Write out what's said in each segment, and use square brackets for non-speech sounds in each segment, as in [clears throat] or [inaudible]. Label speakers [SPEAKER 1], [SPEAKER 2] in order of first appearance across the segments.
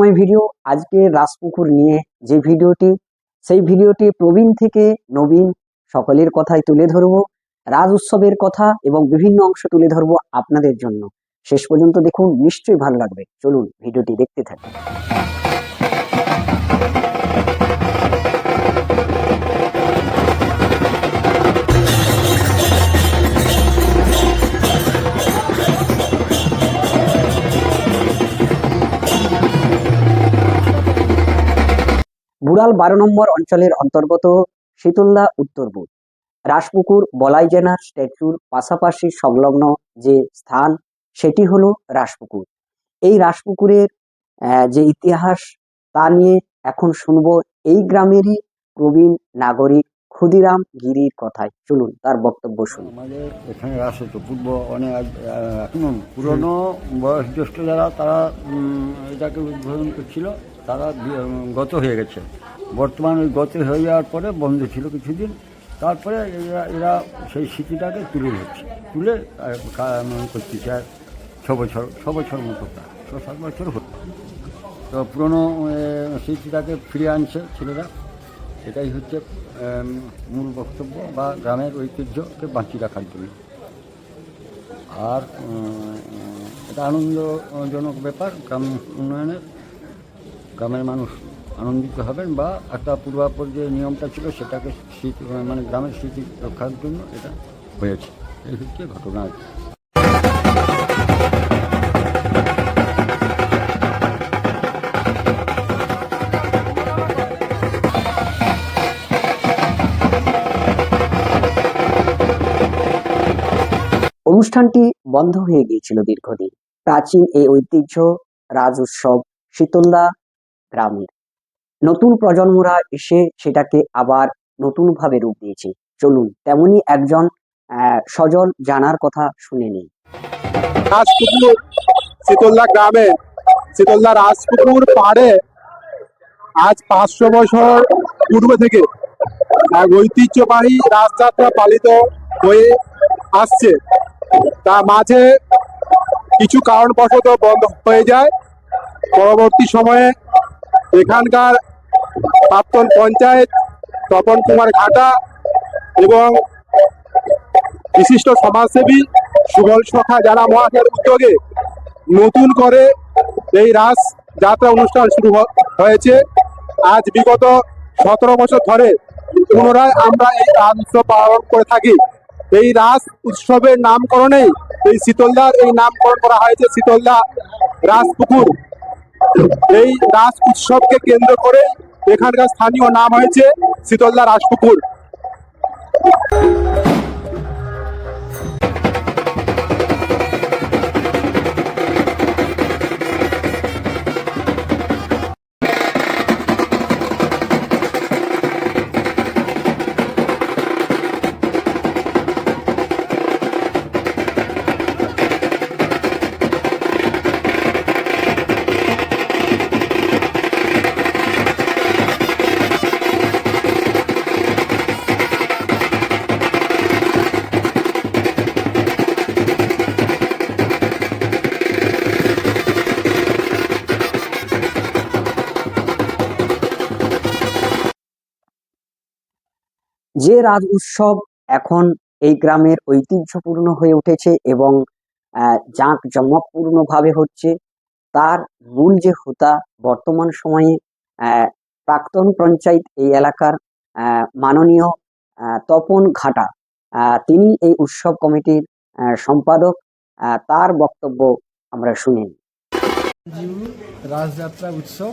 [SPEAKER 1] সময় ভিডিও আজকে রাজপুকুর নিয়ে যে ভিডিওটি, সেই ভিডিওটি প্রবীণ থেকে নবীন সকলের কথাই তুলে ধরব, রাজ উৎসবের কথা এবং বিভিন্ন অংশ তুলে ধরব আপনাদের জন্য। শেষ পর্যন্ত দেখুন, নিশ্চয়ই ভালো লাগবে। চলুন, ভিডিওটি দেখতে থাকুন। বুড়াল বারো নম্বর অঞ্চলের অন্তর্গত শীতলদা উত্তরপুর রাসপুকুর বলাইজেনার স্ট্যাচুর পাশাপাশি সংলগ্ন যে স্থান, সেটি হলো রাসপুকুর এই রাসপুকুরের যে ইতিহাস, তা নিয়ে এখন শুনব এই গ্রামেরই প্রবীণ নাগরিক ক্ষুদিরাম গিরির কথায়। চলুন, তার বক্তব্য শুনুন
[SPEAKER 2] আমাদের এখানে রাস হতো, পূর্ব অনেক এখনও পুরনো বয়োজ্যেষ্ঠ যারা, তারা এটাকে উদ্বোধন করছিল। তারা গত হয়ে গেছে। বর্তমান ওই গত হয়ে যাওয়ার পরে বন্ধ ছিল কিছুদিন। তারপরে এরা এরা সেই স্মৃতিটাকে তুলে ধরছে। তুলে আহ, কা- উম, করতেছে আর ছ বছর ছ বছর মতো প্রায় ছ সাত বছর হতো তো পুরনো স্মৃতিটাকে ফিরিয়ে আনছে ছেলেরা। এটাই হচ্ছে মূল বক্তব্য বা গ্রামের ঐতিহ্যকে বাঁচিয়ে রাখার জন্য। আর এটা আনন্দজনক ব্যাপার গ্রাম উন্নয়নের। গ্রামের মানুষ আনন্দিত হবেন বা একটা পূর্বাপর যে নিয়মটা ছিল সেটাকে স্মৃতি মানে গ্রামের স্মৃতি রক্ষার জন্য এটা হয়েছে। এই হচ্ছে ঘটনা।
[SPEAKER 1] অনুষ্ঠানটি বন্ধ হয়ে গিয়েছিল দীর্ঘদিন। প্রাচীন এই ঐতিহ্য, রাজ উৎসব, শীতলদা গ্রামের নতুন প্রজন্মরা এসে সেটাকে আবার নতুনভাবে রূপ দিয়েছে। চলুন, তেমনি একজন সজল জানার কথা শুনে নিই।
[SPEAKER 3] রাজপুকুর, শীতলদা গ্রামে, শীতলদা রাজপুকুর পাড়ে আজ পাঁচশো বছর পূর্ব থেকে এক ঐতিহ্যবাহী রাজযাত্রা পালিত হয়ে আসছে। তার মাঝে কিছু কারণবশত বন্ধ হয়ে যায়। পরবর্তী সময়ে এখানকার প্রাক্তন পঞ্চায়েত তপন কুমার ঘাটা এবং বিশিষ্ট সমাজসেবী সুবল সখা যারা মহাশের উদ্যোগে নতুন করে এই রাস যাত্রা অনুষ্ঠান শুরু হয়েছে। আজ বিগত সতেরো বছর ধরে পুনরায় আমরা এই রাস উৎসব পালন করে থাকি। এই রাস উৎসবের নামকরণেই এই শীতলদার এই নামকরণ করা হয়েছে, শীতলদা রাসপুকুর এই রাস উৎসবকে কেন্দ্র করে এখানকার স্থানীয় নাম হয়েছে শীতলদা রাসপুকুর
[SPEAKER 1] যে রাজ উৎসব এখন এই গ্রামের ঐতিহ্যপূর্ণ হয়ে উঠেছে এবং জাঁক জমকপূর্ণ ভাবে হচ্ছে তার মূল যে হোতা বর্তমান সময়ে প্রাক্তন পঞ্চায়েত এই এলাকার মাননীয় তপন ঘাটা আহ, তিনি এই উৎসব কমিটির সম্পাদক আহ, তার বক্তব্য আমরা শুনি।
[SPEAKER 4] রাজযাত্রা উৎসব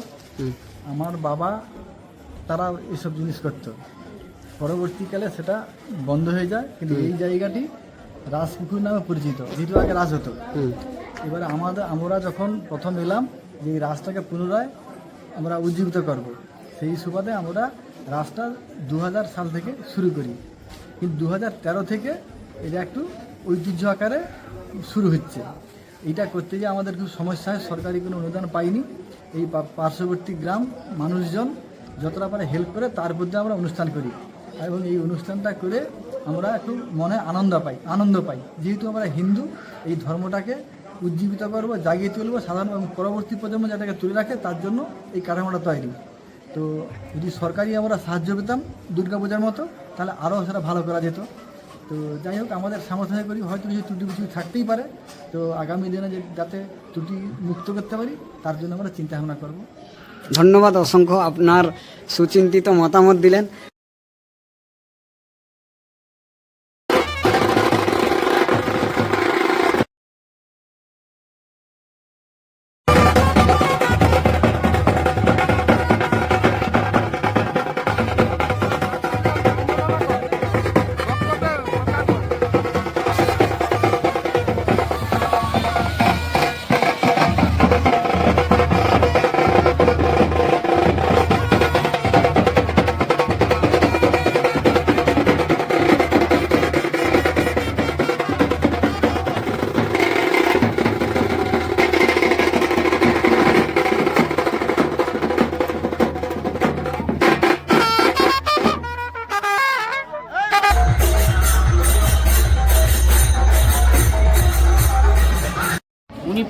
[SPEAKER 4] আমার বাবা তারা এসব জিনিস করতো। পরবর্তীকালে সেটা বন্ধ হয়ে যায় কিন্তু এই জায়গাটি রাজপুকুর নামে পরিচিত যেহেতু আগে রাজ হতো। এবারে আমাদের আমরা যখন প্রথম এলাম যে এই রাজটাকে পুনরায় আমরা উজ্জীবিত করব সেই সুবাদে আমরা রাজটা দু সাল থেকে শুরু করি। কিন্তু দু হাজার তেরো থেকে এটা একটু ঐতিহ্য আকারে শুরু হচ্ছে। এটা করতে গিয়ে আমাদের খুব সমস্যা হয় সরকারি কোনো অনুদান পাইনি। এই পার্শ্ববর্তী গ্রাম মানুষজন যতটা পারে হেল্প করে তার মধ্যে আমরা অনুষ্ঠান করি। এবং এই অনুষ্ঠানটা করে আমরা একটু মনে আনন্দ পাই আনন্দ পাই। যেহেতু আমরা হিন্দু, এই ধর্মটাকে উজ্জীবিত করব, জাগিয়ে তুলবো, সাধারণ এবং পরবর্তী প্রজন্ম যেটাকে তুলে রাখে, তার জন্য এই কাঠামোটা তৈরি। তো যদি সরকারি আমরা সাহায্য পেতাম দুর্গাপূজার মতো, তাহলে আরও সেটা ভালো করা যেত। তো যাই হোক, আমাদের সামর্থ্য করি হয়তো কিছু ত্রুটি বিচ্যুতি থাকতেই পারে। তো আগামী দিনে যে যাতে ত্রুটি মুক্ত করতে পারি, তার জন্য আমরা চিন্তা ভাবনা করব।
[SPEAKER 5] ধন্যবাদ অসংখ্য আপনার সুচিন্তিত মতামত দিলেন।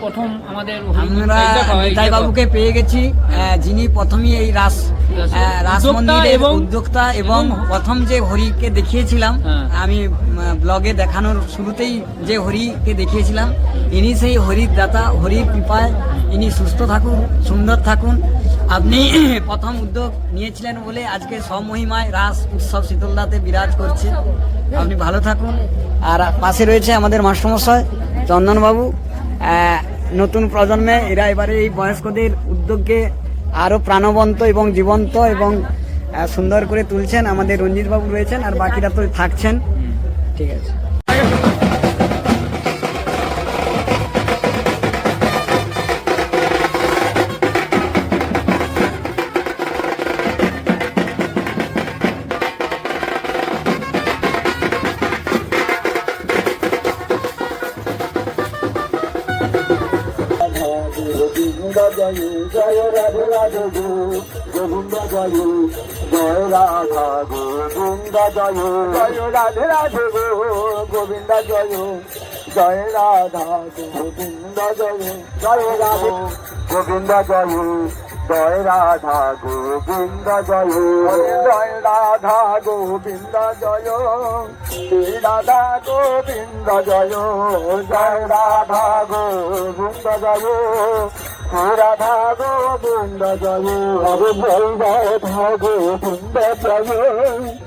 [SPEAKER 6] প্রথম আমাদের
[SPEAKER 5] আমরা নিতাই বাবুকে পেয়ে গেছি যিনি প্রথমে এই রাস রাস মন্দিরের উদ্যোক্তা এবং প্রথম যে হরিকে দেখিয়েছিলাম
[SPEAKER 6] হ্যাঁ।
[SPEAKER 5] আমি ব্লগে দেখানোর শুরুতেই যে হরিকে দেখিয়েছিলাম ইনি সেই হরির দাতা হরির কৃপায় ইনি সুস্থ থাকুন সুন্দর থাকুন। আপনি [clears throat] প্রথম উদ্যোগ নিয়েছিলেন বলে আজকে স্বমহিমায় রাস উৎসব শীতলদাতে বিরাজ করছে। আপনি ভালো থাকুন। আর পাশে রয়েছে আমাদের মাস্টারমশাই চন্দনবাবু নতুন প্রজন্মে এরা এবারে এই বয়স্কদের উদ্যোগকে আরও প্রাণবন্ত এবং জীবন্ত এবং সুন্দর করে তুলছেন। আমাদের রঞ্জিতবাবু রয়েছেন আর বাকিরা তো থাকছেন। ঠিক আছে।
[SPEAKER 7] জয় জয় রাধে রাধে গো, গোবিন্দ জয় জয় রাধা গোবিন্দ জয় জয় রাধে গোবিন্দ জয় জয় রাধা গোবিন্দ জয় জয় রাধা গোবিন্দ জয়, শ্রী রাধা গোবিন্দ জয় জয় রাধা গোবিন্দ জয় রাধা গোবিন্দ জয় রাধা গোবিন্দ জয়।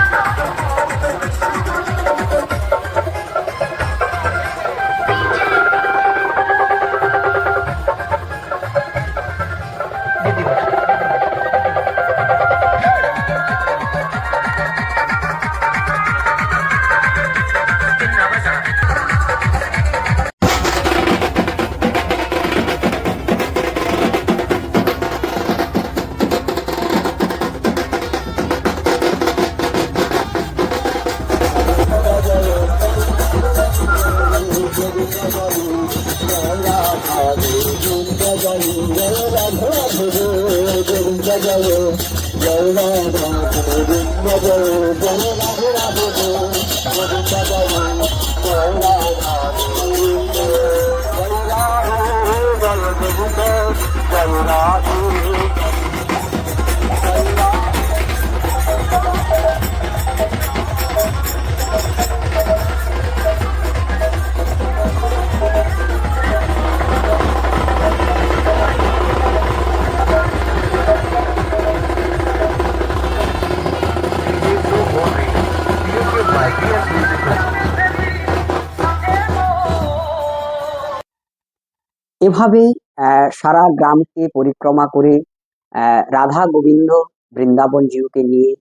[SPEAKER 7] শ্রী রাধা গোবিন্দ জয় জয় রাধা গোবিন্দ জয় জয় রাধা গোবিন্দ জয় জয় রাধা
[SPEAKER 1] এভাবেই সারা গ্রামকে পরিক্রমা করে রাধা গোবিন্দ বৃন্দাবন জিউকে নিয়ে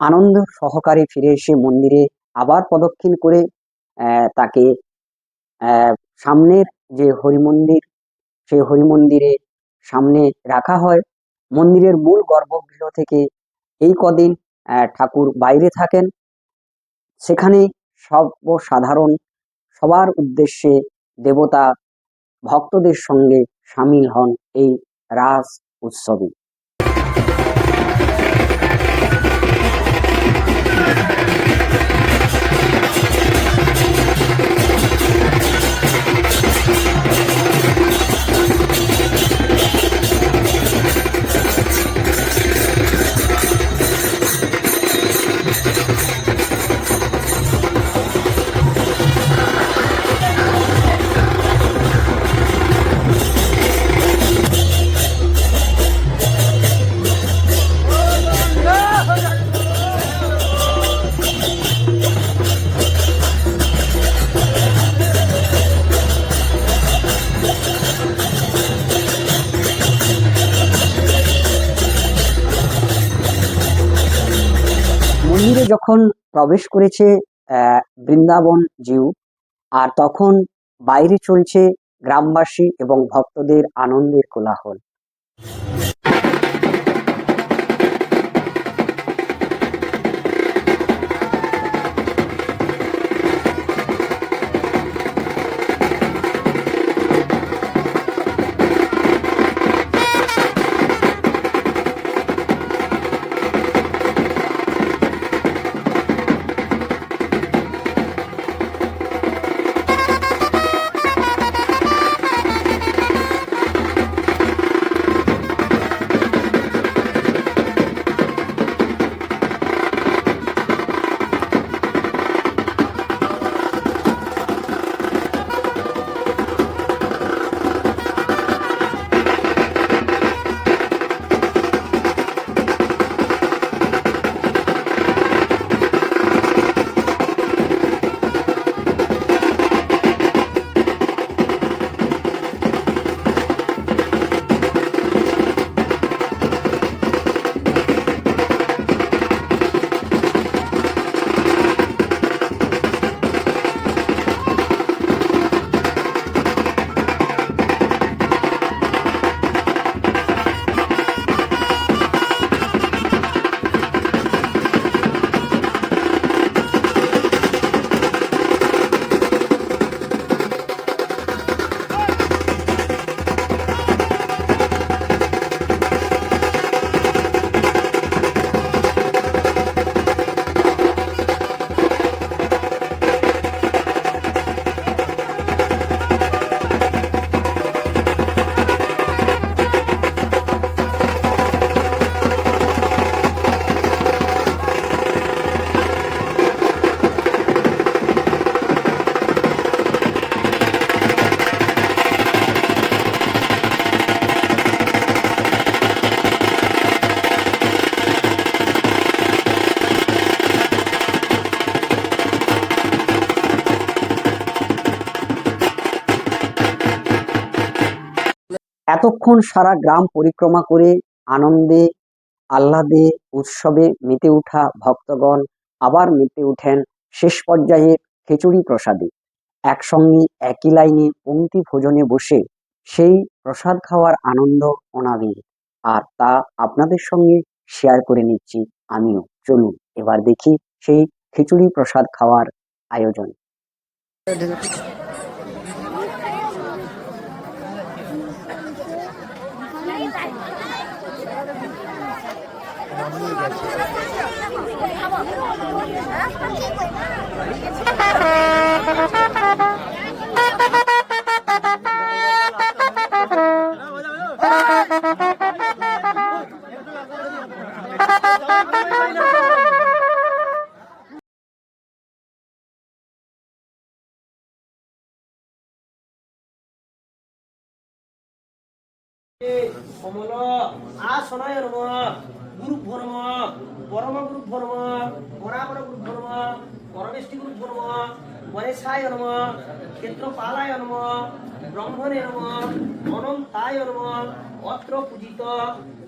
[SPEAKER 1] আনন্দ সহকারে ফিরে এসে মন্দিরে আবার প্রদক্ষিণ করে তাকে সামনের যে হরিমন্দির সেই হরিমন্দিরে সামনে রাখা হয়। মন্দিরের মূল গর্ভগৃহ থেকে এই কদিন ঠাকুর বাইরে থাকেন। সেখানে সর্বসাধারণ সবার উদ্দেশ্যে দেবতা ভক্তদের সঙ্গে সামিল হন এই রাস উৎসবে। যখন প্রবেশ করেছে বৃন্দাবন জিউ আর তখন বাইরে চলছে গ্রামবাসী এবং ভক্তদের আনন্দের কোলাহল। এতক্ষণ সারা গ্রাম পরিক্রমা করে আনন্দে, আহ্লাদে, উৎসবে মেতে ওঠা ভক্তগণ আবার মেতে ওঠেন শেষ পর্যায়ে খিচুড়ি প্রসাদে। একসঙ্গে একই লাইনে পংক্তি ভোজনে বসে সেই প্রসাদ খাওয়ার আনন্দ অনাবিল। আর তা আপনাদের সঙ্গে শেয়ার করে নিচ্ছি আমিও। চলুন, এবার দেখি সেই খিচুড়ি প্রসাদ খাওয়ার আয়োজন।
[SPEAKER 8] 哈哈哈哈哈哈 পরম গুরু নম পরাপর গুরু নম পরমেষ্টি গুরু নম গণেশায় নম, ক্ষেত্রপালায় নম, ব্রহ্মণে নম, অনন্তায় নম, অত্র পূজিত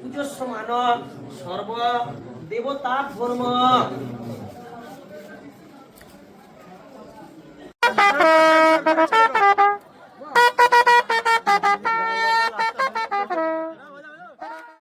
[SPEAKER 8] পূজস্যমান সর্ব দেবতা ধর্ম।